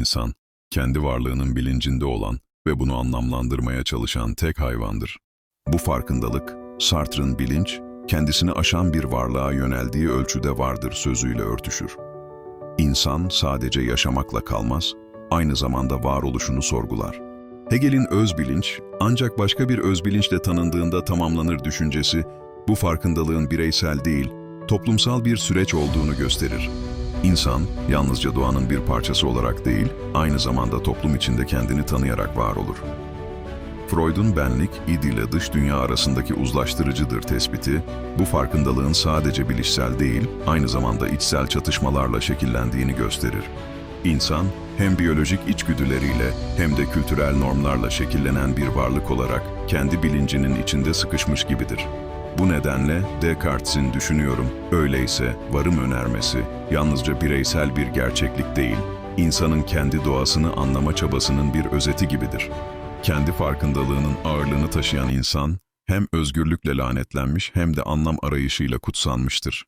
insan, kendi varlığının bilincinde olan ve bunu anlamlandırmaya çalışan tek hayvandır. Bu farkındalık, Sartre'ın bilinç, kendisini aşan bir varlığa yöneldiği ölçüde vardır sözüyle örtüşür. İnsan sadece yaşamakla kalmaz, aynı zamanda varoluşunu sorgular. Hegel'in öz bilinç, ancak başka bir öz bilinçle tanındığında tamamlanır düşüncesi, bu farkındalığın bireysel değil, toplumsal bir süreç olduğunu gösterir. İnsan, yalnızca doğanın bir parçası olarak değil, aynı zamanda toplum içinde kendini tanıyarak var olur. Freud'un benlik, id ile dış dünya arasındaki uzlaştırıcıdır tespiti, bu farkındalığın sadece bilişsel değil, aynı zamanda içsel çatışmalarla şekillendiğini gösterir. İnsan, hem biyolojik içgüdüleriyle hem de kültürel normlarla şekillenen bir varlık olarak kendi bilincinin içinde sıkışmış gibidir. Bu nedenle Descartes'in düşünüyorum, öyleyse varım önermesi yalnızca bireysel bir gerçeklik değil, insanın kendi doğasını anlama çabasının bir özeti gibidir. Kendi farkındalığının ağırlığını taşıyan insan, hem özgürlükle lanetlenmiş hem de anlam arayışıyla kutsanmıştır.